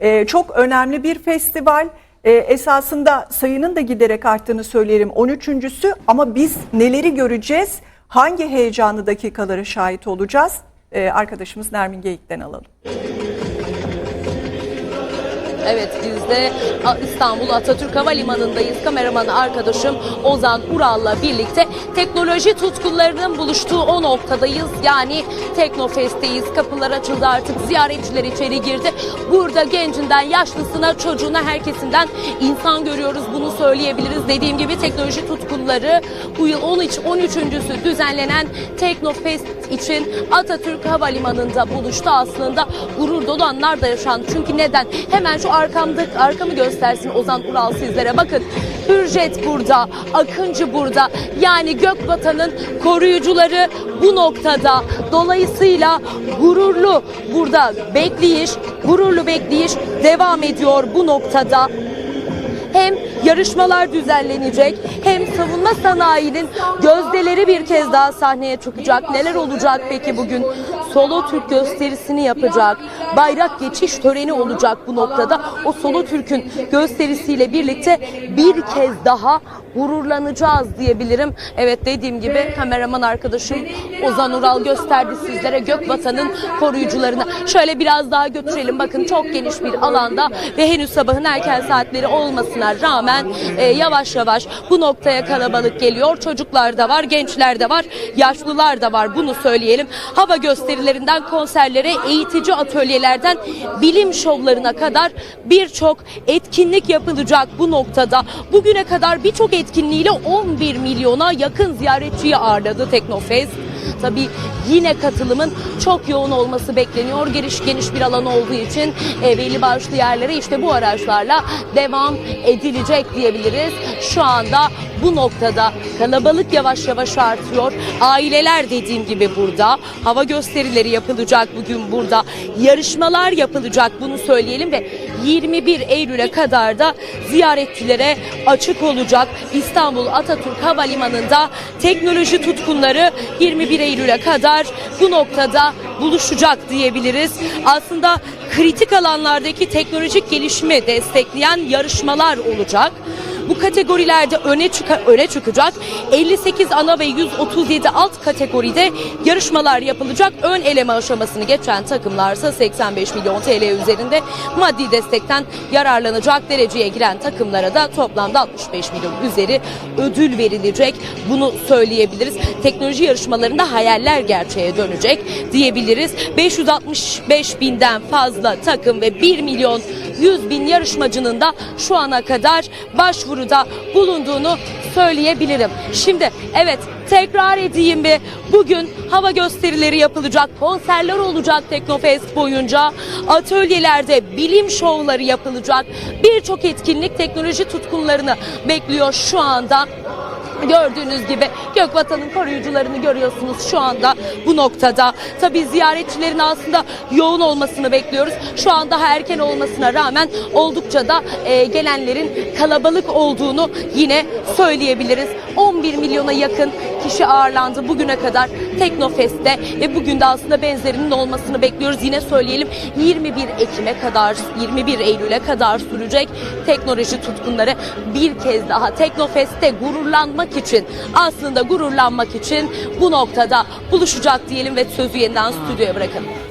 Ee, çok önemli bir festival. Ee, esasında sayının da giderek arttığını söyleyelim 13.sü ama biz neleri göreceğiz? Hangi heyecanlı dakikalara şahit olacağız? Ee, arkadaşımız Nermin Geyik'ten alalım. Evet biz de İstanbul Atatürk Havalimanı'ndayız. Kameraman arkadaşım Ozan Ural'la birlikte teknoloji tutkunlarının buluştuğu o noktadayız. Yani Teknofest'teyiz. Kapılar açıldı artık ziyaretçiler içeri girdi. Burada gencinden yaşlısına çocuğuna herkesinden insan görüyoruz. Bunu söyleyebiliriz. Dediğim gibi teknoloji tutkunları bu yıl 13 13.sü düzenlenen Teknofest için Atatürk Havalimanı'nda buluştu aslında. Gurur dolu anlar da yaşandı. Çünkü neden? Hemen şu arkamda arkamı göstersin Ozan Ural sizlere. Bakın Hürjet burada, Akıncı burada. Yani Gökbatan'ın koruyucuları bu noktada. Dolayısıyla gururlu burada bekleyiş, gururlu bekleyiş devam ediyor bu noktada hem yarışmalar düzenlenecek hem savunma sanayinin gözdeleri bir kez daha sahneye çıkacak. Neler olacak peki bugün? Solo Türk gösterisini yapacak. Bayrak geçiş töreni olacak bu noktada. O Solo Türk'ün gösterisiyle birlikte bir kez daha gururlanacağız diyebilirim. Evet dediğim gibi kameraman arkadaşım Ozan Ural gösterdi sizlere Gökvatan'ın koruyucularını. Şöyle biraz daha götürelim. Bakın çok geniş bir alanda ve henüz sabahın erken saatleri olmasına rağmen e, yavaş yavaş bu noktaya kalabalık geliyor. Çocuklar da var, gençler de var, yaşlılar da var. Bunu söyleyelim. Hava gösterilerinden konserlere, eğitici atölyelerden bilim şovlarına kadar birçok etkinlik yapılacak bu noktada. Bugüne kadar birçok etkinliğiyle 11 milyona yakın ziyaretçiyi ağırladı Teknofest. Tabii yine katılımın çok yoğun olması bekleniyor. Geniş geniş bir alan olduğu için e, belli başlı yerlere işte bu araçlarla devam edilecek diyebiliriz. Şu anda bu noktada kalabalık yavaş yavaş artıyor. Aileler dediğim gibi burada. Hava gösterileri yapılacak bugün burada. Yarışmalar yapılacak bunu söyleyelim ve 21 Eylül'e kadar da ziyaretçilere açık olacak. İstanbul Atatürk Havalimanı'nda teknoloji tutkunları 21 Eylül'e kadar bu noktada buluşacak diyebiliriz. Aslında kritik alanlardaki teknolojik gelişimi destekleyen yarışmalar olacak. Bu kategorilerde öne, çıka, öne çıkacak. 58 ana ve 137 alt kategoride yarışmalar yapılacak. Ön eleme aşamasını geçen takımlarsa 85 milyon TL üzerinde maddi destekten yararlanacak dereceye giren takımlara da toplamda 65 milyon üzeri ödül verilecek. Bunu söyleyebiliriz. Teknoloji yarışmalarında hayaller gerçeğe dönecek diyebiliriz. 565 binden fazla takım ve 1 milyon 100 bin yarışmacının da şu ana kadar başvuruda bulunduğunu söyleyebilirim. Şimdi evet tekrar edeyim bir bugün hava gösterileri yapılacak, konserler olacak Teknofest boyunca, atölyelerde bilim şovları yapılacak, birçok etkinlik teknoloji tutkunlarını bekliyor şu anda. Gördüğünüz gibi Gökvatan'ın koruyucularını görüyorsunuz şu anda bu noktada. Tabii ziyaretçilerin aslında yoğun olmasını bekliyoruz. Şu anda erken olmasına rağmen oldukça da e, gelenlerin kalabalık olduğunu yine söyleyebiliriz. 11 milyona yakın kişi ağırlandı bugüne kadar Teknofest'te ve bugün de aslında benzerinin olmasını bekliyoruz. Yine söyleyelim 21 Ekim'e kadar 21 Eylül'e kadar sürecek teknoloji tutkunları bir kez daha Teknofest'te gururlanmak için aslında gururlanmak için bu noktada buluşacak diyelim ve sözü yeniden stüdyoya bırakalım.